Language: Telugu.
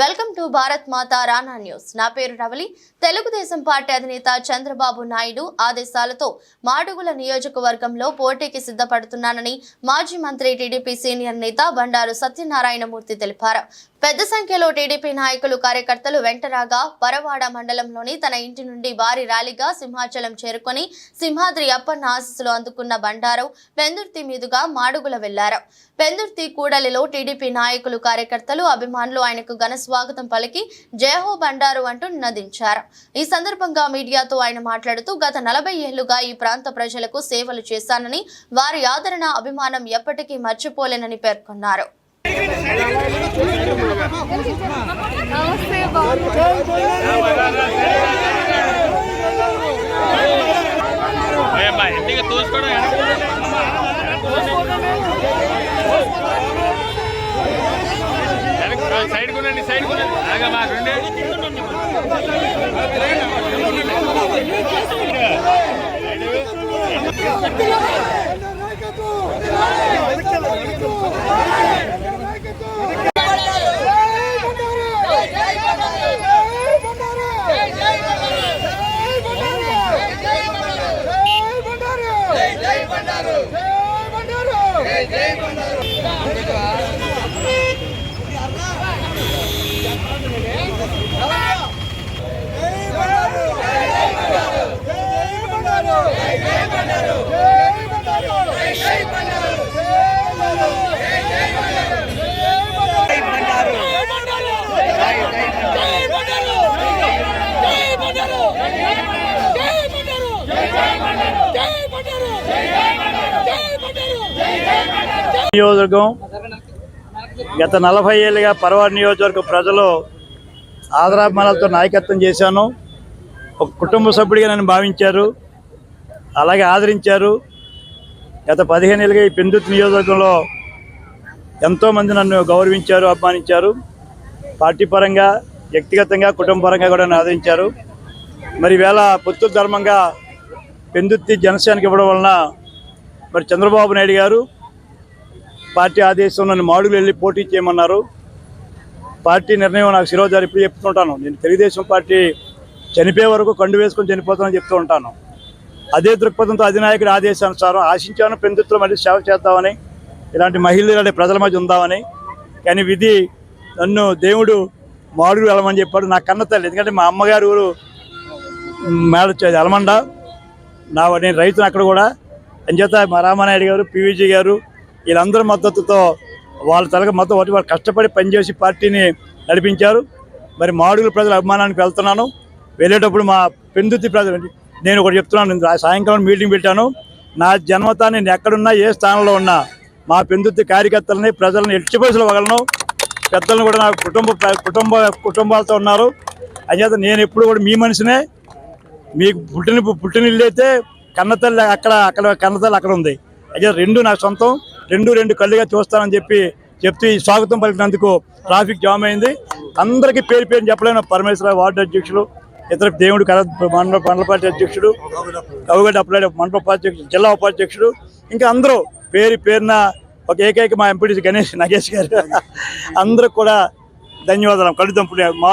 Welcome to Bharat Mata Rana news. నా పేరు రవలి. తెలుగుదేశం పార్టీ అధినేత చంద్రబాబు నాయుడు ఆదేశాలతో మాడుగుల నియోజకవర్గంలో పోటీకి సిద్ధపడుతున్నానని మాజీ మంత్రి టీడీపీ సీనియర్ నేత బండారు సత్యనారాయణమూర్తి తెలిపారు. పెద్ద సంఖ్యలో టీడీపీ నాయకులు కార్యకర్తలు వెంటరాగా పరవాడ మండలంలోని తన ఇంటి నుండి భారీ ర్యాలీగా సింహాచలం చేరుకొని సింహాద్రి అప్పన్న ఆశీస్సులు అందుకున్న బండారు పెందుర్తి మీదుగా మాడుగుల వెళ్ళారు. పెందుర్తి కూడలిలో టీడీపీ నాయకులు కార్యకర్తలు అభిమానులు ఆయనకు ఘన స్వాగతం పలికి జయహో బండారు అంటూ నినదించారు. ఈ సందర్భంగా మీడియాతో ఆయన మాట్లాడుతూ గత నలభై ఏళ్ళుగా ఈ ప్రాంత ప్రజలకు సేవలు చేశానని వారి ఆదరణ అభిమానం ఎప్పటికీ మర్చిపోలేనని పేర్కొన్నారు. నమస్తే సైడ్ కొనండి సైడ్ కొనండి ఆగా జై బండారు నియోజకవర్గం గత నలభై ఏళ్ళుగా పర్వాడ నియోజకవర్గ ప్రజలు ఆదరాభిమానాలతో నాయకత్వం చేశాను. ఒక కుటుంబ సభ్యుడిగా నన్ను భావించారు. అలాగే ఆదరించారు. గత పదిహేను ఏళ్ళుగా ఈ పెందుతు నియోజకవర్గంలో ఎంతోమంది నన్ను గౌరవించారు అభిమానించారు. పార్టీ పరంగా వ్యక్తిగతంగా కుటుంబ పరంగా కూడా నన్ను ఆదరించారు. మరి వేళ పొత్తు ధర్మంగా పెందుత్తి జనసేనకి ఇవ్వడం వలన మరి చంద్రబాబు నాయుడు గారు పార్టీ ఆదేశం నన్ను మాడుగులు వెళ్ళి పోటీ చేయమన్నారు. పార్టీ నిర్ణయం నాకు శిరోజారి ఇప్పుడు చెప్తుంటాను. నేను తెలుగుదేశం పార్టీ చనిపోయే వరకు కండు వేసుకొని చనిపోతానని చెప్తూ ఉంటాను. అదే దృక్పథంతో అధినాయకుడి ఆదేశానుసారం ఆశించాను పెందుతులు మళ్ళీ సేవ చేద్దామని ఇలాంటి మహిళలు ఇలాంటి ప్రజల మధ్య ఉందామని. కానీ విధి నన్ను దేవుడు మాడుగులు వెళ్ళమని చెప్పాడు. నా కన్న తల్లి ఎందుకంటే మా అమ్మగారు ఊరు మేడ ఎలమండ. నా నేను రైతును అక్కడ కూడా. అంచేత మా రామానాయుడు గారు పివిజీ గారు వీళ్ళందరి మద్దతుతో వాళ్ళ తలక మొత్తం ఒకటి వాళ్ళు కష్టపడి పనిచేసి పార్టీని నడిపించారు. మరి మాడుగుల ప్రజల అభిమానానికి వెళ్తున్నాను. వెళ్ళేటప్పుడు మా పెందుతి ప్రజలు నేను ఒకటి చెప్తున్నాను నేను సాయంకాలం మీటింగ్ పెట్టాను. నా జన్మతా నేను ఎక్కడున్నా ఏ స్థానంలో ఉన్నా మా పెందుతి కార్యకర్తలని ప్రజలను ఎట్టి ఎట్టిపోసులు వగలను పెద్దలను కూడా నా కుటుంబ కుటుంబ కుటుంబాలతో ఉన్నారు. అంచేత నేను ఎప్పుడు కూడా మీ మనిషినే మీకు పుట్టిన పుట్టిన ఇల్లు అయితే కన్నతల్లి అక్కడ అక్కడ కన్నతల్లి అక్కడ ఉంది. అయితే రెండు నా సొంతం. రెండు రెండు కళ్ళుగా చూస్తానని చెప్పి చెప్తూ ఈ స్వాగతం పలికినందుకు ట్రాఫిక్ జామ్ అయింది. అందరికీ పేరు పేరు చెప్పలేను. పరమేశ్వర వార్డు అధ్యక్షులు ఇతర దేవుడు కర మండల మండల పార్టీ అధ్యక్షుడు కవుగడ్డ అప్లాడి మండల ఉపాధ్యక్షుడు జిల్లా ఉపాధ్యక్షుడు ఇంకా అందరూ పేరు పేరున ఒక ఏకైక మా ఎంపీడీ గణేష్ నగేష్ గారు. అందరూ కూడా ధన్యవాదాలు. కడుదంపుడు మా